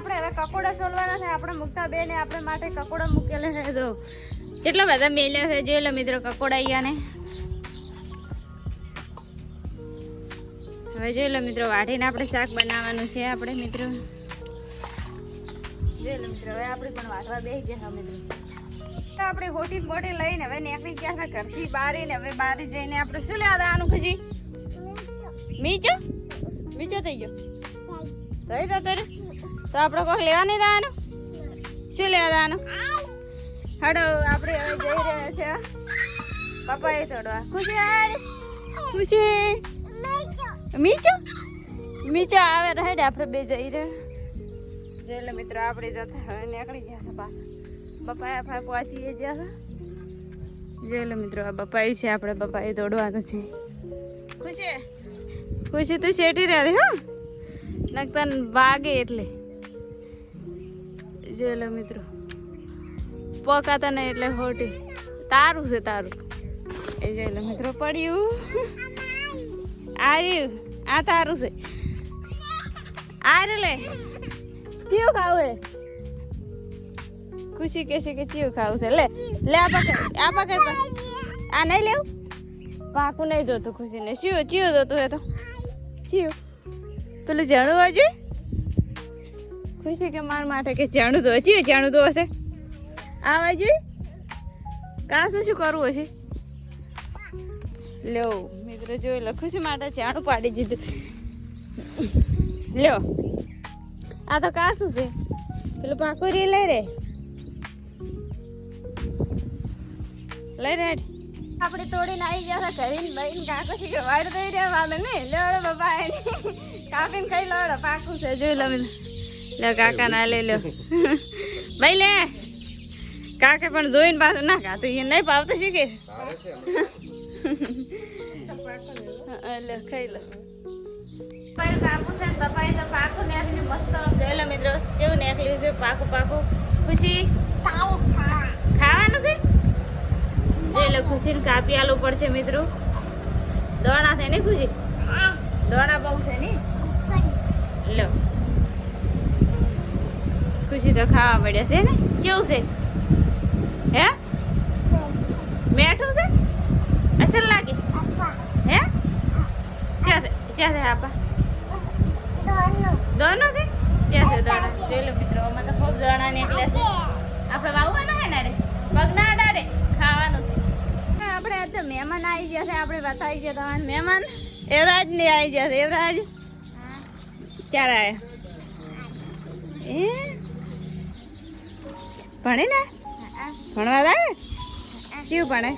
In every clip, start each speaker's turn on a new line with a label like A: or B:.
A: આપણે હવે કકોડા સોલવાના છે આપણે મુકતા બેને આપણે માટે કકોડા મૂકેલા છે તો કેટલા બધા મેલ્યા છે જોઈ લો મિત્રો કકોડા અહીંયાને. હવે જોઈ લો મિત્રો વાઢીને આપણે શાક બનાવવાનું છે આપણે મિત્રો. જોઈ લો મિત્રો હવે આપણે પણ વાટવા બેસી ગયા મિત્રો. તો આપણે હોટી બોટી લઈને હવે નીકળી ગયા છે ઘરથી બારી ને હવે બારી જઈને આપણે શું લેવા આનું ખુશી? મીચો મીચો થઈ ગયો. થઈ તો તારે? તો આપણે કોઈ લેવા નહીં દાવાનું શું લેવા દાવાનું હડો, આપણે હવે જઈ રહ્યા છે પપ્પાએ તોડવા. ખુશી ખુશી? મીચો? મીચો આવે રહેડે આપણે બે જઈ રહ્યા. જોઈ મિત્રો, આપણે જતા હવે નીકળી ગયા છે પાછા બપાએ આપણે ગયા છે. જોઈ મિત્રો, આ બપાઈ છે, આપણે બપાઈ દોડવાનું છે. ખુશી? ખુશી, તું શેટી રહ્યા હા? નકતા વાગે એટલે. જોઈ લો મિત્રો. પકાતા નહીં એટલે ખોટી તારું છે તારું. એ જોઈ લો મિત્રો, પડ્યું. આવ્યું આ તારું છે. આ રે લે. ચિયું ખાવું ખુશી કે છે કે ચિયું ખાવું છે. લે લે આ પકડ આ પકડ. આ નહીં લેવું? પાકું નહીં જોતું ખુશી ને ચિયું જોતું હે તો. ચિયું. પેલું જાણવા હજુ ખુશી કે માર માટે કે જાણું તો હજી જાણું તો હશે. આવા જોઈ કા શું કરવું હશે? લ્યો, મિત્રો જોઈ લો, ખુશી માટે જાણું પાડી દીધું. લ્યો, આ તો કાસું છે? પેલું પાકુરી લઈ રે. લઈ રે. આપણે તોડીને આવી ગયા ઘરે. બહીને કાકો છે કે વાડ દઈ રહ્યા વાલે ને. લેવડો બાબા એની કાકીને કઈ લવડો પાકું છે. જોઈ લો મેં લે કાકા ના લઈ લો ભાઈ લે કાકે પણ જોઈને પાછું ના ખાતું એ નહીં પાવતું શું કે લે ખાઈ લો પાયું છે પપ્પાએ તો પાકું નાખીને મસ્ત જોઈ લો મિત્રો કેવું નાખ્યું છે પાકું પાકું ખુશી ખાવાનું છે જોઈ લો ખુશીને કાપી આલવું પડશે મિત્રો દોણા છે ને ખુશી દોણા બહુ છે ને લો તો ખાવા મળ્યા છે ને? કેવું છે? હે? મેઠું છે? અસલ લાગે? હે? છે છે આપા. દોનો છે? છે દોણા જોઈ લો મિત્રો અમે તો ખૂબ દોણા નીકળ્યા છે. આપણે વાવવાના હે ને રે પગ ના અડાડે ખાવાનું છે. આપણે આજે તો મહેમાન આવી ગયા છે આપણે બતાવી ગયા તમારે મહેમાન એવરાજ ને આવી ગયા છે. એવરાજ ક્યારે આવ્યા એ ભણે ને? ભણવા જાય કેવું ભણે?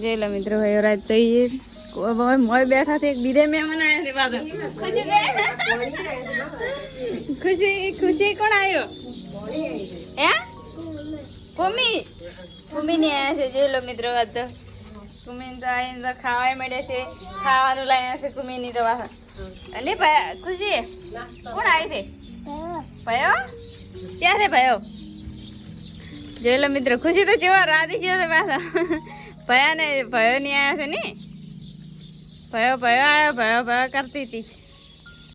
A: જય લો મિત્રો ભાઈ રાત તો એ મોય બેઠા છે, એક બીજે મહેમાન આવ્યા છે ખુશી ખુશી કોણ આવ્યો હે? કુમી? કુમી ને આવ્યા છે, જોઈ લો મિત્રો વાત તો. કુમી તો આવીને તો ખાવા મળે છે, ખાવાનું લાવ્યા છે કુમી ની તો અને ભયા ખુશી, કોણ આવી છે? ભયો? ક્યાં છે ભયો જોઈ લો મિત્રો, ખુશી તો જેવા રાધી છે તો પાછા. ભયા ને ભયો ની આવ્યા છે ને? ભયો ભયો આવ્યો ભયો ભયો કરતી હતી.